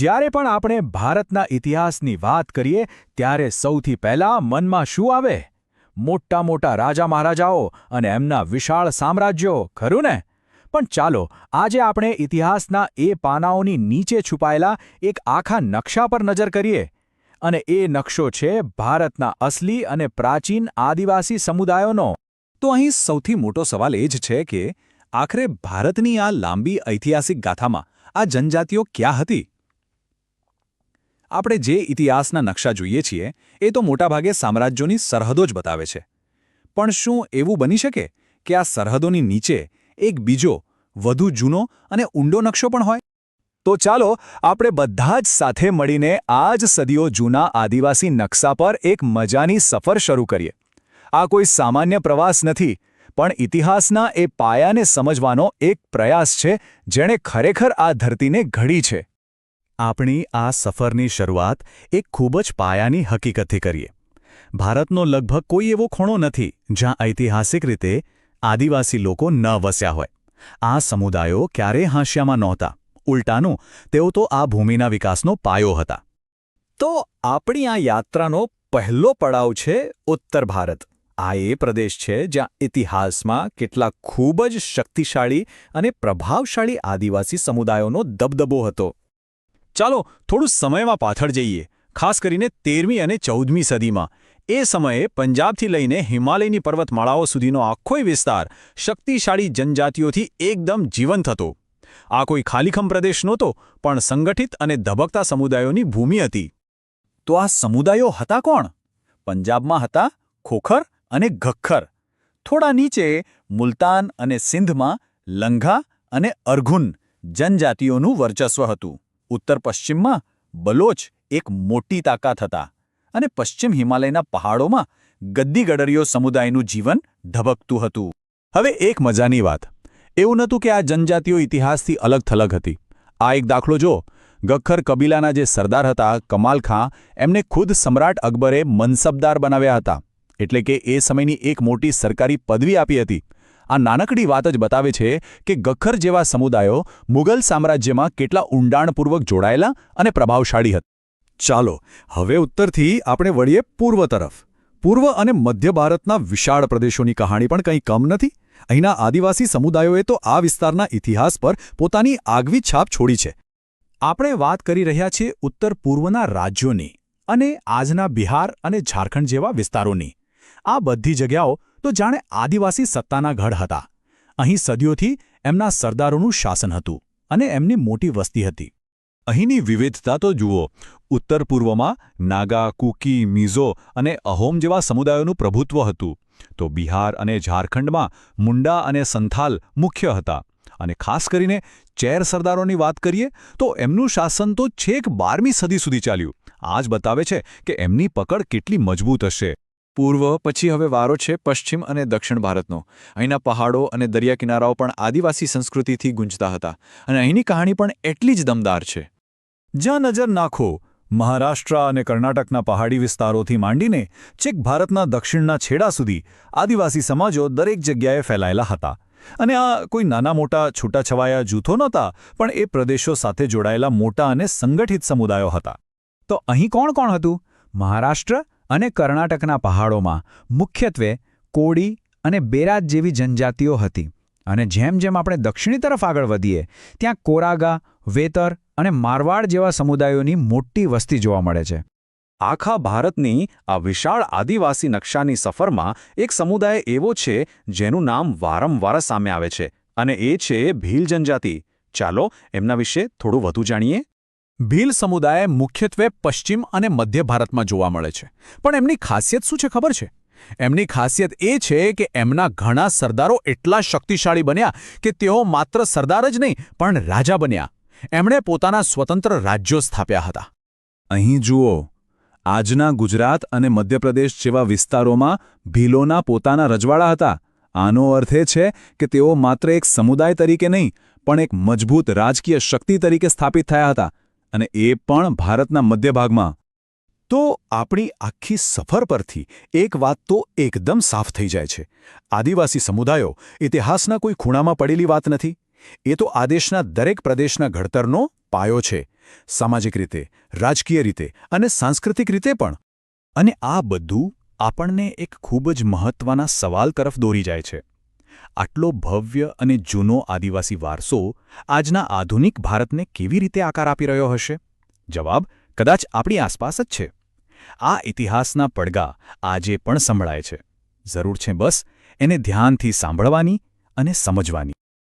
જ્યારે પણ આપણે ભારતના ઇતિહાસની વાત કરીએ, ત્યારે સૌથી પહેલાં મનમાં શું આવે? મોટા મોટા રાજા મહારાજાઓ અને એમના વિશાળ સામ્રાજ્યો, ખરું ને? પણ ચાલો, આજે આપણે ઇતિહાસના એ પાનાઓની નીચે છુપાયેલા એક આખા નકશા પર નજર કરીએ. અને એ નકશો છે ભારતના અસલી અને પ્રાચીન આદિવાસી સમુદાયોનો. તો અહીં સૌથી મોટો સવાલ એ જ છે કે, આખરે ભારતની આ લાંબી ઐતિહાસિક ગાથામાં આ જનજાતિઓ ક્યાં હતી? આપણે જે ઇતિહાસના નકશા જોઈએ છીએ, એ તો મોટાભાગે સામ્રાજ્યોની સરહદો જ બતાવે છે. પણ શું એવું બની શકે કે આ સરહદોની નીચે એક બીજો, વધુ જૂનો અને ઊંડો નકશો પણ હોય? તો ચાલો, આપણે બધા જ સાથે મળીને આ જ સદીઓ જૂના આદિવાસી નકશા પર એક મજાની સફર શરૂ કરીએ. આ કોઈ સામાન્ય પ્રવાસ નથી, પણ ઇતિહાસના એ પાયાને સમજવાનો એક પ્રયાસ છે, જેણે ખરેખર આ ધરતીને ઘડી છે. આપણી આ સફરની શરૂઆત એક ખૂબ જ પાયાની હકીકતથી કરીએ. ભારતનો લગભગ કોઈ એવો ખૂણો નથી જ્યાં ઐતિહાસિક રીતે આદિવાસી લોકો ન વસ્યા હોય. આ સમુદાયો ક્યારેય હાંસિયામાં નહોતા. ઉલટાનું, તેઓ તો આ ભૂમિના વિકાસનો પાયો હતા. તો આપણી આ યાત્રાનો પહેલો પડાવ છે ઉત્તર ભારત. આ એ પ્રદેશ છે જ્યાં ઇતિહાસમાં કેટલાક ખૂબ જ શક્તિશાળી અને પ્રભાવશાળી આદિવાસી સમુદાયોનો દબદબો હતો. ચાલો થોડું સમયમાં પાછળ જઈએ, ખાસ કરીને તેરમી અને ચૌદમી સદીમાં. એ સમયે પંજાબથી લઈને હિમાલયની પર્વતમાળાઓ સુધીનો આખોય વિસ્તાર શક્તિશાળી જનજાતિઓથી એકદમ જીવંત હતો. આ કોઈ ખાલીખમ પ્રદેશ નહોતો, પણ સંગઠિત અને ધબકતા સમુદાયોની ભૂમિ હતી. તો આ સમુદાયો હતા કોણ? પંજાબમાં હતા ખોખર અને ઘખ્ખર. થોડા નીચે મુલતાન અને સિંધમાં લંઘા અને અર્ઘુન જનજાતિઓનું વર્ચસ્વ હતું. ઉત્તર પશ્ચિમમાં બલોચ એક મોટી તાકાત હતા અને પશ્ચિમ હિમાલયના પહાડોમાં ગદ્દી ગડરીઓ સમુદાયનું જીવન ધબકતું હતું. હવે એક મજાની વાત. એવું નહોતું કે આ જનજાતિઓ ઇતિહાસથી અલગ થલગ હતી. આ એક દાખલો જો ગખ્ખર કબીલાના જે સરદાર હતા, કમાલ ખાં, એમને ખુદ સમ્રાટ અકબરે મનસબદાર બનાવ્યા હતા. એટલે કે એ સમયની એક મોટી સરકારી પદવી આપી હતી. આ નાનકડી વાત જ બતાવે છે કે ગખ્ખર જેવા સમુદાયો મુગલ સામ્રાજ્યમાં કેટલા ઊંડાણપૂર્વક જોડાયેલા અને પ્રભાવશાળી હતા. ચાલો, હવે ઉત્તરથી આપણે વળીએ પૂર્વ તરફ. પૂર્વ અને મધ્ય ભારતના વિશાળ પ્રદેશોની કહાણી પણ કંઈ કમ નથી. અહીંના આદિવાસી સમુદાયોએ તો આ વિસ્તારના ઇતિહાસ પર પોતાની આગવી છાપ છોડી છે. આપણે વાત કરી રહ્યા છીએ ઉત્તર પૂર્વના રાજ્યોની અને આજના બિહાર અને ઝારખંડ જેવા વિસ્તારોની. આ બધી જગ્યાઓ તો જાણે આદિવાસી સત્તાના ગઢ હતા. અહીં સદીઓથી એમના સરદારોનું શાસન હતું અને એમની મોટી વસ્તી હતી. અહીંની વિવિધતા તો જુઓ, ઉત્તર પૂર્વમાં નાગા, કુકી, મિઝો અને અહોમ જેવા સમુદાયોનું પ્રભુત્વ હતું. તો બિહાર અને ઝારખંડમાં મુંડા અને સંથાલ મુખ્ય હતા. અને ખાસ કરીને ચેર સરદારોની વાત કરીએ, તો એમનું શાસન તો છેક બારમી સદી સુધી ચાલ્યું. આ બતાવે છે કે એમની પકડ કેટલી મજબૂત હશે. પૂર્વ, પછી હવે વારો છે પશ્ચિમ અને દક્ષિણ ભારતનો. અહીંના પહાડો અને દરિયા કિનારાઓ પણ આદિવાસી સંસ્કૃતિથી ગુંજતા હતા અને અહીંની કહાણી પણ એટલી જ દમદાર છે. જ્યાં નજર નાખો, મહારાષ્ટ્ર અને કર્ણાટકના પહાડી વિસ્તારોથી માંડીને ચેક ભારતના દક્ષિણના છેડા સુધી આદિવાસી સમાજો દરેક જગ્યાએ ફેલાયેલા હતા. અને આ કોઈ નાના મોટા છૂટાછવાયા જૂથો નહોતા, પણ એ પ્રદેશો સાથે જોડાયેલા મોટા અને સંગઠિત સમુદાયો હતા. તો અહીં કોણ કોણ હતું? મહારાષ્ટ્ર અને કર્ણાટકના પહાડોમાં મુખ્યત્વે કોડી અને બેરાજ જેવી જનજાતિઓ હતી. અને જેમ જેમ આપણે દક્ષિણી તરફ આગળ વધીએ, ત્યાં કોરાગા, વેતર અને મારવાડ જેવા સમુદાયોની મોટી વસ્તી જોવા મળે છે. આખા ભારતની આ વિશાળ આદિવાસી નકશાની સફરમાં એક સમુદાય એવો છે જેનું નામ વારંવાર સામે આવે છે, અને એ છે ભીલ જનજાતિ. ચાલો એમના વિશે થોડું વધુ જાણીએ. ભીલ સમુદાય મુખ્યત્વે પશ્ચિમ અને મધ્ય ભારતમાં જોવા મળે છે. પણ એમની ખાસિયત શું છે ખબર છે? એમની ખાસિયત એ છે કે એમના ઘણા સરદારો એટલા શક્તિશાળી બન્યા કે તેઓ માત્ર સરદાર જ નહીં, પણ રાજા બન્યા. એમણે પોતાના સ્વતંત્ર રાજ્યો સ્થાપ્યા હતા. અહીં જુઓ, આજના ગુજરાત અને મધ્યપ્રદેશ જેવા વિસ્તારોમાં ભીલોના પોતાના રજવાડા હતા. આનો અર્થ એ છે કે તેઓ માત્ર એક સમુદાય તરીકે નહીં, પણ એક મજબૂત રાજકીય શક્તિ તરીકે સ્થાપિત થયા હતા. અને એ પણ ભારતના મધ્યભાગમાં તો આપણી આખી સફર પરથી એક વાત તો એકદમ સાફ થઈ જાય છે. આદિવાસી સમુદાયો ઇતિહાસના કોઈ ખૂણામાં પડેલી વાત નથી. એ તો આદેશના દરેક પ્રદેશના ઘડતરનો પાયો છે. સામાજિક રીતે, રાજકીય રીતે અને સાંસ્કૃતિક રીતે પણ. અને આ બધું આપણને એક ખૂબ જ મહત્વના સવાલ તરફ દોરી જાય છે. આટલો ભવ્ય અને જૂનો આદિવાસી વારસો આજના આધુનિક ભારતને કેવી રીતે આકાર આપી રહ્યો હશે? જવાબ, કદાચ આપણી આસપાસ જ છે. આ ઇતિહાસના પડગા આજે પણ સંભળાય છે. જરૂર છે બસ એને ધ્યાનથી સાંભળવાની અને સમજવાની.